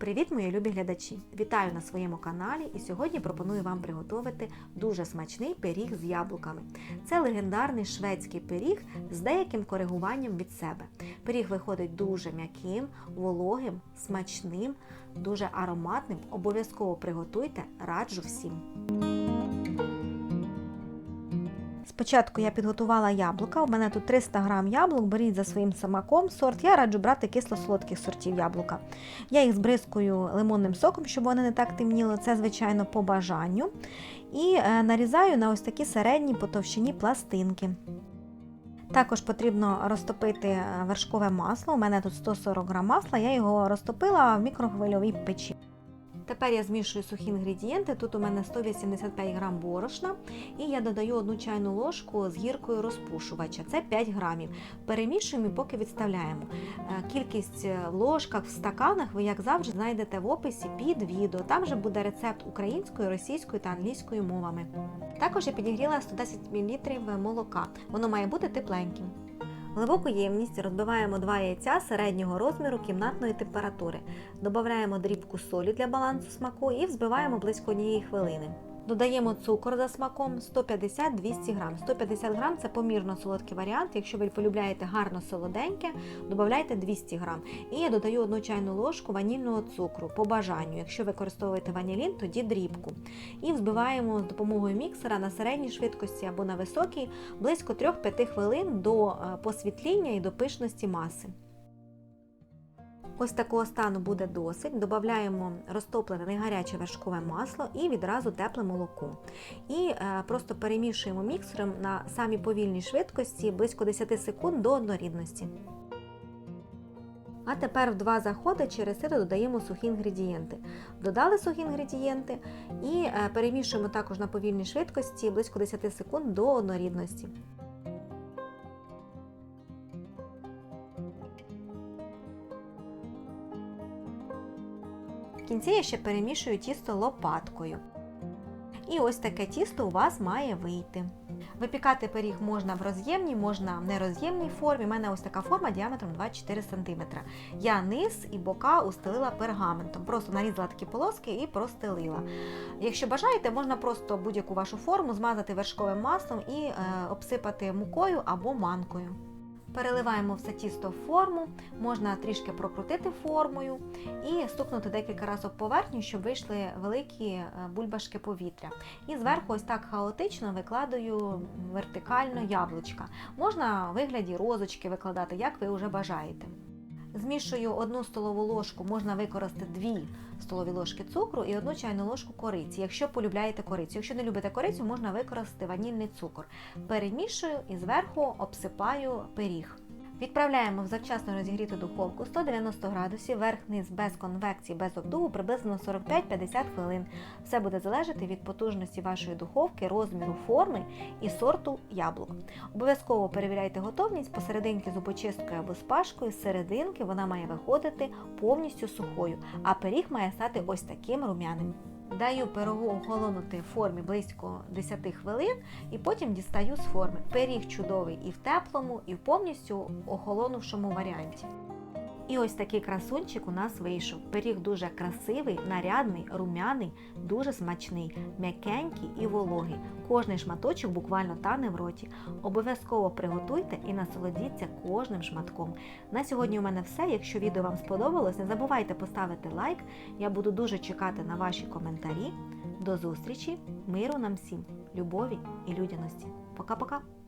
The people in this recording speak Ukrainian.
Привіт, мої любі глядачі! Вітаю на своєму каналі і сьогодні пропоную вам приготувати дуже смачний пиріг з яблуками. Це легендарний шведський пиріг з деяким коригуванням від себе. Пиріг виходить дуже м'яким, вологим, смачним, дуже ароматним. Обов'язково приготуйте, раджу всім! Спочатку я підготувала яблука. У мене тут 300 грам яблук. Беріть за своїм смаком сорт. Я раджу брати кисло-солодких сортів яблука. Я їх збризкую лимонним соком, щоб вони не так темніли. Це, звичайно, по бажанню. І е, нарізаю на ось такі середні по товщині пластинки. Також потрібно розтопити вершкове масло. У мене тут 140 грам масла, я його розтопила в мікрохвильовій печі. Тепер я змішую сухі інгредієнти. Тут у мене 185 грам борошна, і я додаю одну чайну ложку з гіркою розпушувача. Це 5 грамів. Перемішуємо і поки відставляємо. Кількість в ложках, в стаканах ви, як завжди, знайдете в описі під відео. Там же буде рецепт українською, російською та англійською мовами. Також я підігріла 110 мл молока. Воно має бути тепленьким. Глибоку ємність розбиваємо два яйця середнього розміру кімнатної температури. Додаємо дрібку солі для балансу смаку і взбиваємо близько однієї хвилини. Додаємо цукор за смаком 150-200 грам. 150 грам це помірно солодкий варіант. Якщо ви полюбляєте гарно солоденьке, додайте 200 грам. І я додаю одну чайну ложку ванільного цукру по бажанню. Якщо використовуєте ванілін, тоді дрібку. І взбиваємо з допомогою міксера на середній швидкості або на високій близько 3-5 хвилин до посвітління і до пишності маси. Ось такого стану буде досить. Додаємо розтоплене негаряче вершкове масло і відразу тепле молоко. І е, просто перемішуємо міксером на самій повільній швидкості близько 10 секунд до однорідності. А тепер в два заходи через сито додаємо сухі інгредієнти. Додали сухі інгредієнти і е, перемішуємо також на повільній швидкості близько 10 секунд до однорідності. Кінці я ще перемішую тісто лопаткою. І ось таке тісто у вас має вийти. Випікати пиріг можна в роз'ємній, можна в нероз'ємній формі. У мене ось така форма діаметром 24 см. Я низ і бока устелила пергаментом. Просто нарізала такі полоски і простелила. Якщо бажаєте, можна просто будь-яку вашу форму змазати вершковим маслом і е, обсипати мукою або манкою. Переливаємо все тісто в форму, можна трішки прокрутити формою і стукнути декілька разів поверхню, щоб вийшли великі бульбашки повітря. І зверху ось так хаотично викладаю вертикально яблучка. Можна в вигляді розочки викладати, як ви вже бажаєте. Змішую одну столову ложку, можна використати 2 столові ложки цукру і одну чайну ложку кориці, якщо полюбляєте корицю. Якщо не любите корицю, можна використати ванільний цукор. Перемішую і зверху обсипаю пиріг. Відправляємо в завчасно розігріту духовку 190 градусів, верх-низ без конвекції, без обдуву приблизно 45-50 хвилин. Все буде залежати від потужності вашої духовки, розміру форми і сорту яблук. Обов'язково перевіряйте готовність посерединки зубочисткою або спашкою, з серединки вона має виходити повністю сухою, а пиріг має стати ось таким рум'яним. Даю пирогу охолонути в формі близько 10 хвилин і потім дістаю з форми. Пиріг чудовий і в теплому, і в повністю охолонувшому варіанті. І ось такий красунчик у нас вийшов. Пиріг дуже красивий, нарядний, румяний, дуже смачний, м'якенький і вологий. Кожний шматочок буквально тане в роті. Обов'язково приготуйте і насолодіться кожним шматком. На сьогодні у мене все. Якщо відео вам сподобалось, не забувайте поставити лайк. Я буду дуже чекати на ваші коментарі. До зустрічі, миру нам всім, любові і людяності. Пока-пока!